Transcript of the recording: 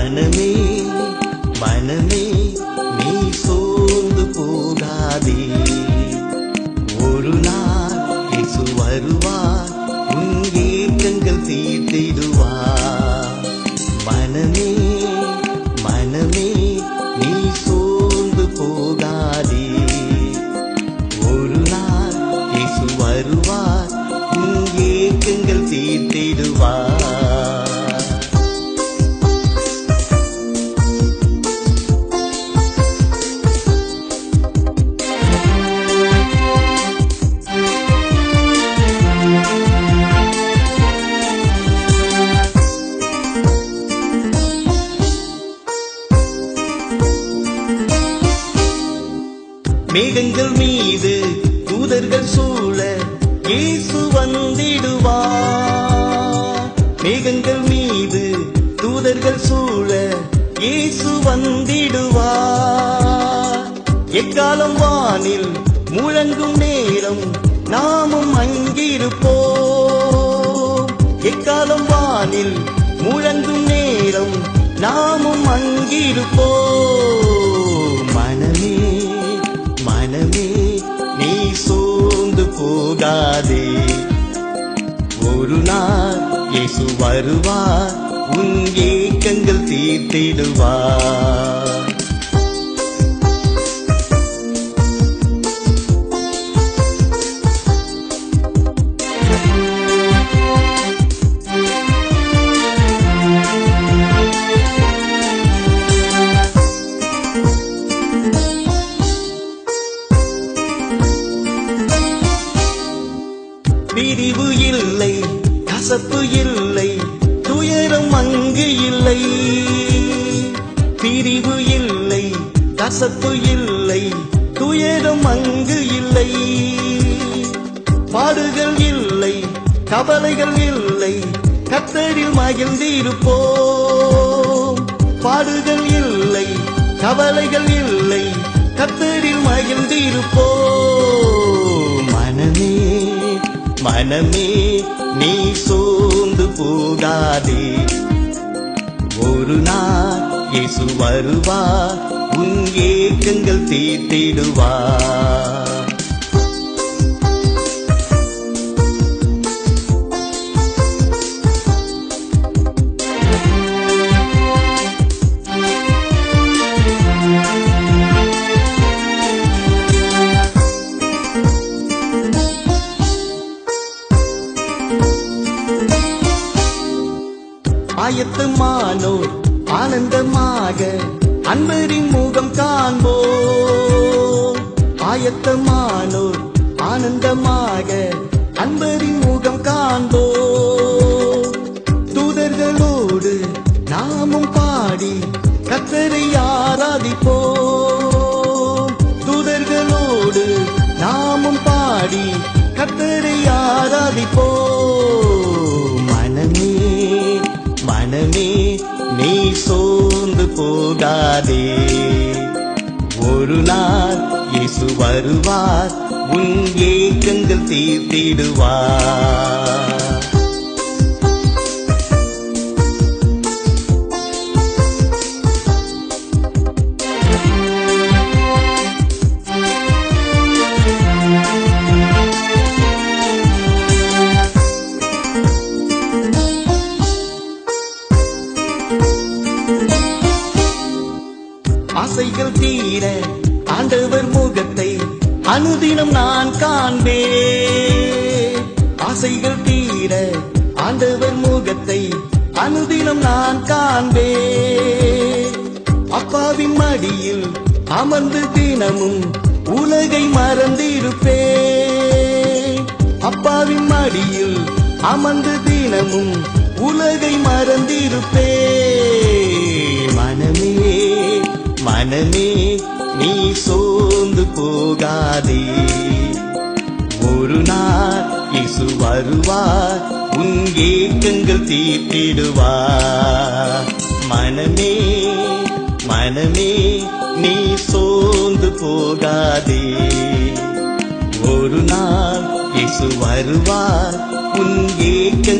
மனமே மனமே நீ சோர்ந்து போகாதே. ஒரு நாள் இசு வருவார் உன் ஏக்கங்கள் தீர்த்திடுவார். மனமே மனமே நீ சோர்ந்து போகாதே. ஒரு நாள் இசு வருவார் உன் ஏக்கங்கள் தீர்த்திடுவார். மேகங்கள் மீது தூதர்கள் சூழ இயேசு வந்திடுவார். மேகங்கள் மீது தூதர்கள் சூழ இயேசு வந்திடுவார். எக்காலம் வானில் முழங்கும் நேரம் நாமும் அங்கிருப்போம். எக்காலம் வானில் முழங்கும் நேரம் நாமும் அங்கிருப்போம். போகாதே. ஒரு நாள் இயேசு வருவார் உன் ஏக்கங்கள் தீர்த்திடுவார். thank you கசப்பு இல்லை துயரம் அங்கு இல்லை. பிரிவு இல்லை கசப்பு இல்லை துயரம் அங்கு இல்லை. பாடுகள் இல்லை கவலைகள் இல்லை கத்தரில் மகிழ்ந்திருப்போம் பாடுகள் இல்லை கவலைகள் இல்லை கத்தரில் மகிழ்ந்திருப்போம் மனமே மனமே நீ சோர்ந்து போகாதே. ஒரு நாள் இயேசு வருவார் உன் ஏக்கங்கள் தீர்த்திடுவார். ஆயத்தமானோர் ஆனந்தமாக அன்பரின் முகம் காண்போம். ஆயத்தமானோர் ஆனந்தமாக அன்பரின் முகம் காண்போம். தூதர்களோடு நாமும் பாடி கத்தரை ஆராதிப்போம். தூதர்களோடு நாமும் பாடி கத்தரை ஆராதிப்போம். மனமே மனமே நீ சோர்ந்து போகாதே. ஒரு நாள் இயேசு வருவார் உன் ஏக்கங்கள் தீர்த்திடுவார். ஆசைகள் தீர ஆண்டவர் முகத்தை அனுதினம் நான் காண்பே ஆசைகள் தீர ஆண்டவர் முகத்தை அனுதினம் நான் காண்பே அப்பாவின் மடியில் அமர்ந்து தினமும் உலகை மறந்திருப்பே அப்பாவின் மடியில் அமர்ந்து தினமும் உலகை மறந்திருப்பே மனமே நீ சோர்ந்து போகாதே. ஒரு நாள் இசு வருவார் உன் ஏக்கங்கள் தீர்த்திடுவார். மனமே மனமே நீ சோர்ந்து போகாதே. ஒரு நாள் இசு வருவார் உன் ஏக்கங்கள்